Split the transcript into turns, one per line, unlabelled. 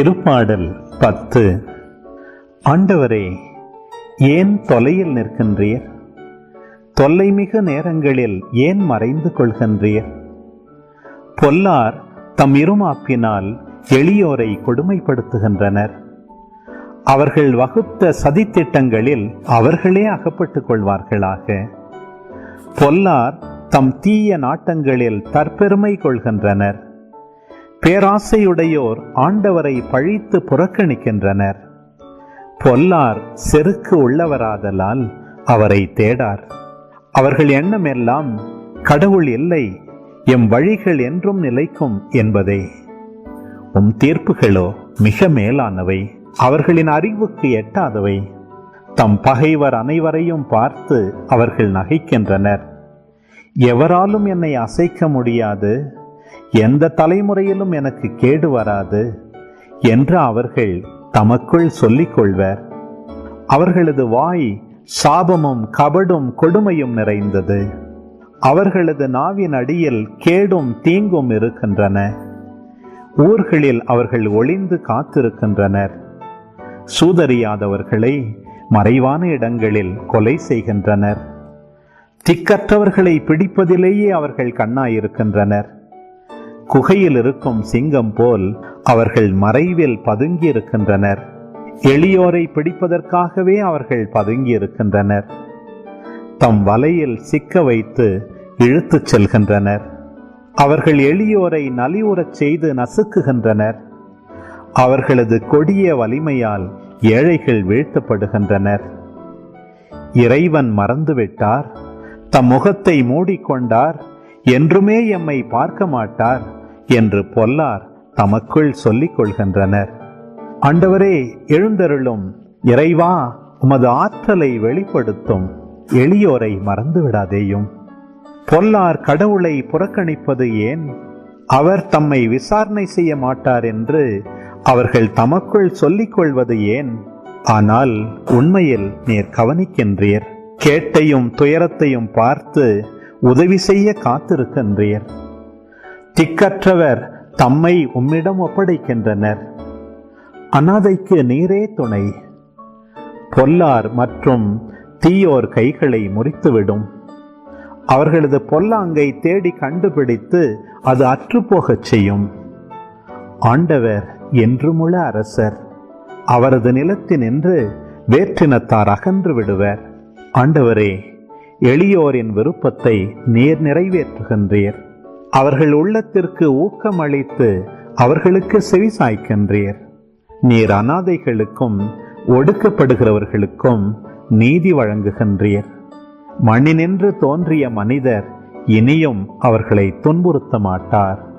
திருப்பாடல் பத்து. ஆண்டவரே ஏன் தொலையில் நிற்கின்றீர்? தொல்லைமிகு நேரங்களில் ஏன் மறைந்து கொள்கின்றீர்? பொல்லார் தம் இருமாப்பினால் எளியோரை கொடுமைப்படுத்துகின்றனர். அவர்கள் வகுத்த சதித்திட்டங்களில் அவர்களே அகப்பட்டுக் கொள்வார்களாக. பொல்லார் தம் தீய நாட்டங்களில் தற்பெருமை கொள்கின்றனர். பேராசையுடையோர் ஆண்டவரை பழித்து புறக்கணிக்கின்றனர். பொல்லார் செருக்கு உள்ளவராதலால் அவரை தேடார். அவர்கள் எண்ணமெல்லாம் கடவுள் இல்லை எம் வழிகள் என்றும் நிலைக்கும் என்பதே. உம் தீர்ப்புகளோ மிக மேலானவை அவர்களின் அறிவுக்கு எட்டாதவை. தம் பகைவர் அனைவரையும் பார்த்து அவர்கள் நகைக்கின்றனர். எவராலும் என்னை அசைக்க முடியாது. எந்த தலைமுறையிலும் எனக்கு கேடு வராது என்று அவர்கள் தமக்குள் சொல்லிக் கொள்வர். அவர்களது வாய் சாபமும் கபடும் கொடுமையும் நிறைந்தது. அவர்களது நாவின் அடியில் கேடும் தீங்கும் இருக்கின்றன. ஊர்களில் அவர்கள் ஒளிந்து காத்திருக்கின்றனர். சூதறியாதவர்களை மறைவான இடங்களில் கொலை செய்கின்றனர். திக்கற்றவர்களை பிடிப்பதிலேயே அவர்கள் கண்ணாயிருக்கின்றனர். குகையில் இருக்கும் சிங்கம் போல் அவர்கள் மறைவில் பதுங்கியிருக்கின்றனர். எளியோரை பிடிப்பதற்காகவே அவர்கள் பதுங்கி இருக்கின்றனர் தம் வலையில் சிக்க வைத்து இழுத்துச் செல்கின்றனர். அவர்கள் எளியோரை நலிவுறச் செய்து நசுக்குகின்றனர். அவர்களது கொடிய வலிமையால் ஏழைகள் வீழ்த்தப்படுகின்றனர். இறைவன் மறந்துவிட்டார். தம் முகத்தை மூடிக்கொண்டார். என்றுமே எம்மை பார்க்க மாட்டார். என்று பொல்லார் தமக்குள் சொல்லிக் கொள்கின்றனர். ஆண்டவரே எழுந்தருளும் இறைவா உமது ஆற்றலை வெளிப்படுத்தும். எளியோரை மறந்து விடாதேயும் பொல்லார் கடவுளை புறக்கணிப்பது ஏன்? அவர் தம்மை விசாரணை செய்ய மாட்டார் என்று அவர்கள் தமக்குள் சொல்லிக் கொள்வது ஏன்? ஆனால் உண்மையில் நீர் கவனிக்கின்றீர். கேட்டையும் துயரத்தையும் பார்த்து உதவி செய்ய காத்திருக்கின்றீர். திக்கற்றவர் தம்மை உம்மிடம் ஒப்படைக்கின்றனர். அனாதைக்கு நீரே துணை. பொல்லார் மற்றும் தீயோர் கைகளை முறித்துவிடும். அவர்களது பொல்லாங்கை தேடி கண்டுபிடித்து அது அற்றுப்போகச் செய்யும். ஆண்டவர் என்றுமுள்ள அரசர். அவரது நிலத்தினின்று வேற்றினத்தார் அகன்று விடுவர். ஆண்டவரே எளியோரின் விருப்பத்தை நீர் நிறைவேற்றுகின்றீர். அவர்கள் உள்ளத்திற்கு ஊக்கமளித்து அவர்களுக்கு செவிசாய்க்கின்றீர் நீர் அனாதைகளுக்கும் ஒடுக்கப்படுகிறவர்களுக்கும் நீதி வழங்குகின்றீர். மண்ணினின்று தோன்றிய மனிதர் இனியும் அவர்களை துன்புறுத்த மாட்டார்